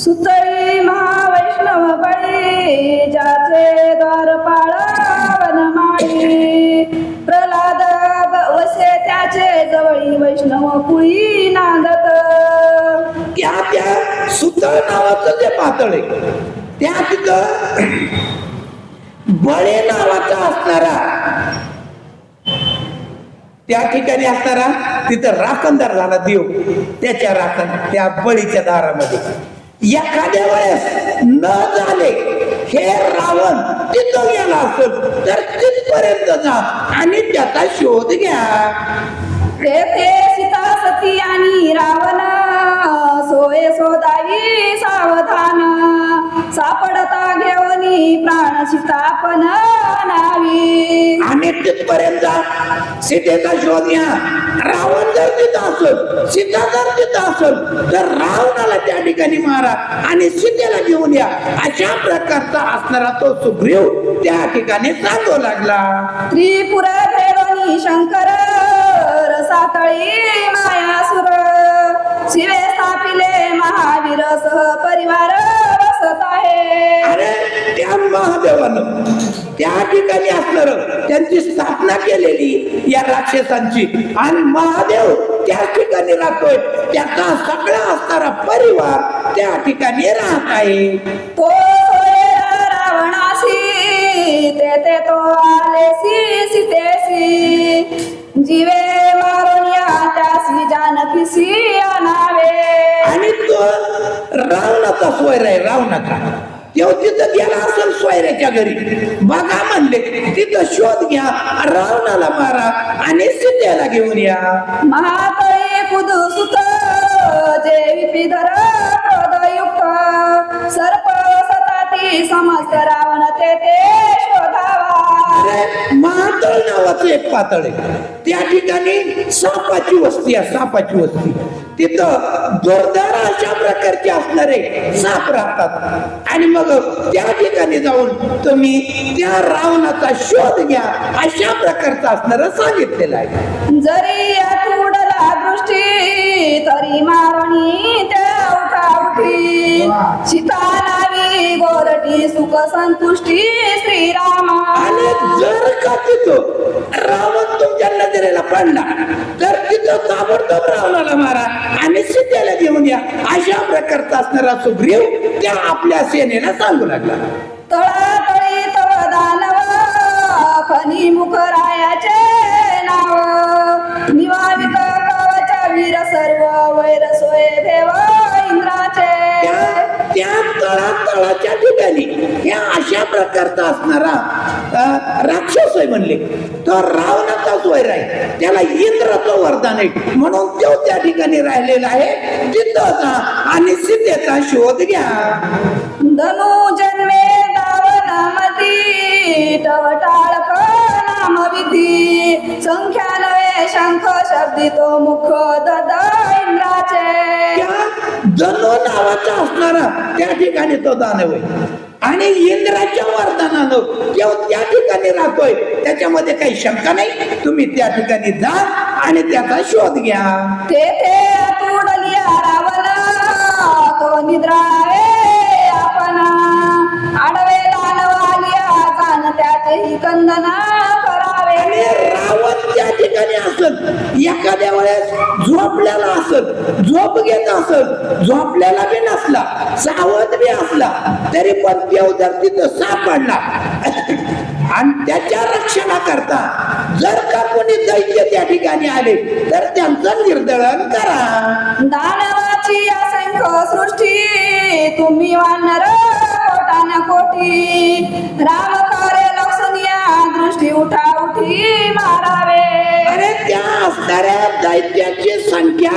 सुतई महावैष्णव बळी ज्याचे द्वार पाळावन माळी. प्रल्हाद ब- वसे त्याचे जवळी वैष्णव पुळी नांदत. त्या त्या सुतळ नावाचं जे पातळ आहे त्या तिथं बळे नावाचा असणारा त्या ठिकाणी असणारा तिथं राखणदार झाला देव. त्याच्या राखण त्या बळीच्या दारामध्ये. एखाद्या वेळेस न झाले हे रावण तिथं गेला असेल तर तिथपर्यंत जा आणि त्याचा शोध घ्या. ते सीता सती आणि रावण सोय सोदाई सावधान. सापडत सीतापन नावी आणि तिथपर्यंत सीतेचा शोध घ्या. रावण जर तिथं असेल सीता जर तिथं असेल तर रावणाला त्या ठिकाणी मारा आणि सीतेला घेऊन या. अशा प्रकारचा असणारा तो सुग्रीव त्या ठिकाणी सांगू लागला. त्रिपुर भेरोनी शंकर रसातळी मायासुर शिवे स्थापिले महावीर सह परिवार बसत आहे. अरे महादेवानं. त्या ठिकाणी असणार त्यांची स्थापना केलेली या राक्षसांची. आणि महादेव त्या ठिकाणी राहतोय. त्याचा सगळा असणारा परिवार त्या ठिकाणी राहत आहे. तो रावणासी तेथे तो आलेसी सीतेसी. जीवे मारून या त्यासी जानकीसी आणावे. आणि तो रावणाचा सोयर आहे रावणाचा. तेव्हा तिथं गेला असेल सोयऱ्याच्या घरी. बघा म्हणले तिथं शोध घ्या रावणाला मारा आणि सीतेला घेऊन या. महातळे कुदुसुत जे विपिधर धरा पातळ नावाचं एक पातळ आहे. त्या ठिकाणी सापाची वस्ती आहे सापाची वस्ती. तिथं जोरदार अशा प्रकारचे असणारे साप राहतात. आणि मग त्या ठिकाणी जाऊन तुम्ही त्या रावणाचा शोध घ्या अशा प्रकारचं असणार सांगितलेलं आहे. जरी या उडला दृष्टी तरी मारण सुख संतुष्टी श्रीरामा. आणि जर का तिथं रावण तुमच्या नजरेला पडला तर तिथं ताबडतोब रावणाला मारा आणि सीतेला घेऊन या. अशा प्रकारचा असणारा सुग्रीव त्या आपल्या सेनेला सांगू लागला. तळातळी तव दानव फणी मुख रायाचे नाव. निवावित कवच वीर सर्व वैर त्या तळा तळाच्या ठिकाणी. ह्या अशा प्रकारचा असणारा राक्षस आहे म्हणले. तर रावणाचा वैर आहे. त्याला इंद्राचं वरदान आहे. म्हणून तो त्या ठिकाणी राहिलेला आहे. तिथं जा आणि सीतेचा शोध घ्या. धनु जन्मे दावनामती टवटाळक नाम विधी. संख्या नवे शंख शब्दितो मुख ददा. जनो नावाचा असणारा त्या ठिकाणी तो दानव आहे. आणि इंद्राच्या वरदानानं त्या ठिकाणी राहतोय त्याच्यामध्ये काही शंका नाही. तुम्ही त्या ठिकाणी जा आणि त्याचा शोध घ्या. तुडलिया रावण तो निद्रावे आपण. आडवे दानवालिया जाण कंदना करावे. ठिकाणी असत एखाद्या वेळेस झोपलेला असत झोप घेत असत झोपलेला बी नसला सावध बी असला तरी पण देव जर तिथं सापडला. आणि त्याच्या रक्षणाकरता जर का कोणी दैत्य त्या ठिकाणी आले तर त्यांचं निर्दळन करा. दानवाची असंख्य सृष्टी तुम्ही वानर कोटान कोटी. राम करे लक्षणीय दृष्टी उठा उठी मारावे. त्या असणाऱ्या दैत्याची संख्या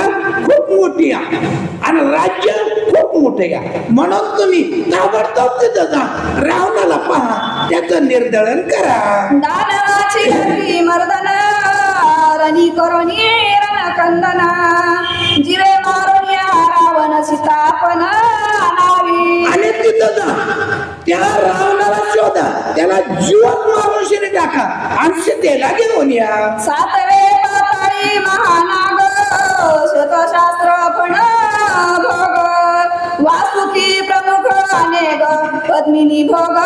खूप मोठी आहे. आणि राज्य खूप मोठे आहे. म्हणून तुम्ही ताबडतोब तिथं जा. रावणाला पहा. त्याचं निर्दळन करा. दानवाची हरी मर्दन रणी करोनी रण कंदना. जिवे मारून या रावण सीतापन नावी आणि तिथं जा. त्या रावणाला शोधा. त्याला जीवात मारून शिरी टाका. आणि सीतेला घेऊन या. सातवे पाताळी महानाग शतशास्त्र पण भोग. वासुकी पद्मिनी भोग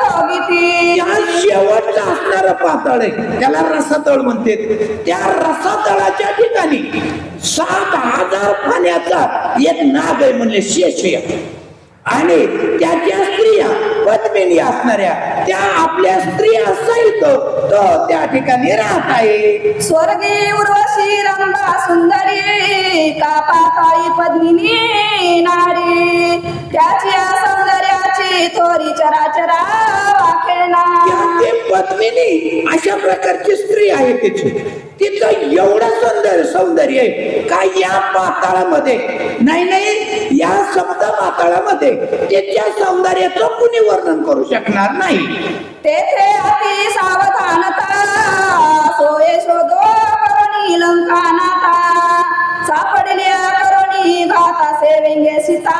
भोगिती. त्या शेवटचा असणारा पातळ आहे. त्याला रसातळ म्हणते त्या रसातळाच्या ठिकाणी सात हजार पाण्याचा एक नाग आहे म्हणले शेष आणि त्याच्या स्त्रिया पद्मिनी असणाऱ्या त्या आपल्या स्त्रिया सहित तो त्या ठिकाणी राहत आहे. स्वर्गी उर्वशी रंभा सुंदरी का पाताळी पद्मिनी नारी. त्याची सौंदर्याची थोरी चराचरा वाखेना पद्मिनी अशा प्रकारची स्त्री आहे तिची. तिचं एवढं सौंदर्य सौंदर्य आहे का या पाताळामध्ये? नाही नाही. या सप्त पाताळामध्ये त्याच्या सौंदर्याचं कुणी वर्णन करू शकणार नाही. तेथे अति सावधानता सोये शोधो करुणी लंकानाता सापडल्या करुणी घाता सेवेंगे सीता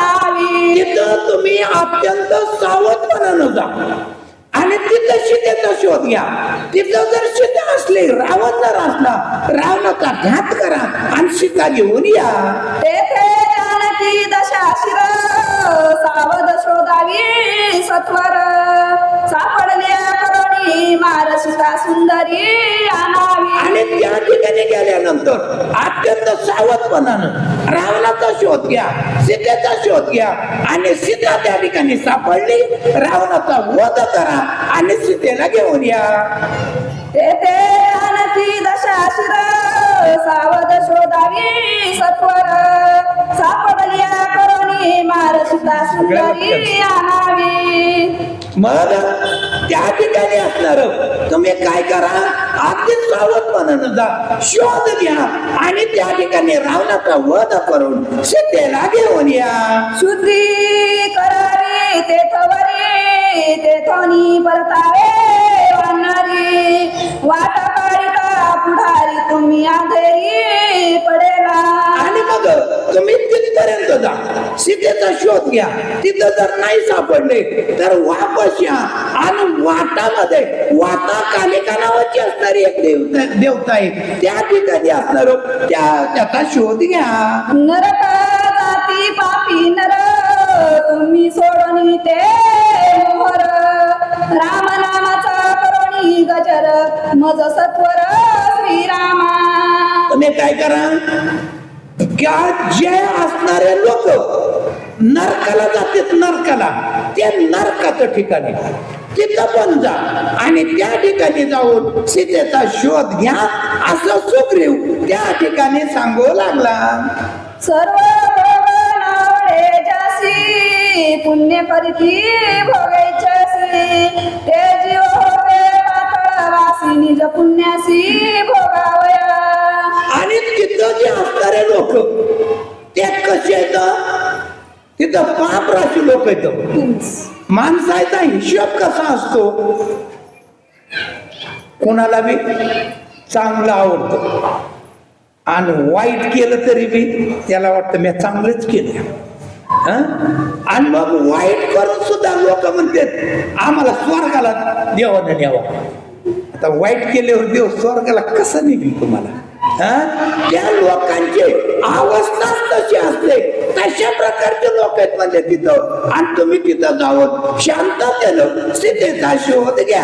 नावी तिथं तुम्ही अत्यंत सावधपणानं जा आणि तिथं सीतेचा शोध घ्या. तिथं जर सीता असली रावण जर असला रावणाचा घात करा आणि सीता घेऊन या. तेथे शिर सावध शोधावी सत्वर. सापडल्या सीता सुंदरी आणावी. आणि त्या ठिकाणी गेल्यानंतर अत्यंत सावधपणानं रावणाचा शोध घ्या सीतेचा शोध घ्या आणि सीता त्या ठिकाणी सापडली. रावणाचा वध करा आणि सीतेला घेऊन या. तेथे जानकी दशा शिर सावध शोधावी सत्वर. सीता सुंदरी आणावी मग त्या ठिकाणी असणार तुम्ही काय करा? अगदी सावधपणानं जा शोध घ्या आणि त्या ठिकाणी रावणाचा वध करून सीतेला घेऊन या. शुद्धी करावी तेथवरी तेथोनी परतावे वाढणारी वाट काढिता पुढारी तुम्ही अंधेरी सीतेचा शोध घ्या. तिथं जर नाही सापडले तर वापस या. आणि वाटामध्ये वाटा कालिका नावाची असणारी एक देवता देवता आहे. त्या ठिकाणी असणार त्या त्याचा शोध घ्या. नरक जाती पापी नर तुम्ही सोडून ते मोहर. राम नामाचा करुणी गजर मज सत्वर श्रीरामा. तुम्ही काय करा? क्या जे असणारे लोक नरकाला जातात नरकाला. त्या नरकाचं ठिकाणी. तिथं पण जा. आणि त्या ठिकाणी जाऊन सीतेचा शोध घ्या. असं सुग्रीव त्या ठिकाणी सांगू लागला. सर्व पुण्य करीती भोगायच्यासी ते जीव होते पातळ वासी निज पुण्यासी भोगावया. आणि तिथं जे असणारे लोक ते कसे आहेत? तिथं पाप राशी लोक आहेत. माणसाचा हिशोब कसा असतो? कोणाला बी? चांगलं आवडतं. आणि वाईट केलं तरी बी त्याला वाटतं मी चांगलंच केलं हं? आणि मग वाईट करून सुद्धा लोक म्हणतात आम्हाला स्वर्गाला देवानं न्यावा. आता वाईट केल्यावर देव स्वर्गाला कसं निघेल तुम्हाला? त्या लोकांची अवस्थाच तशी असते तशा प्रकारचे लोक आहेत म्हणजे तिथं. आणि तुम्ही तिथं जाऊन शांततेनं सीतेचा शोध घ्या.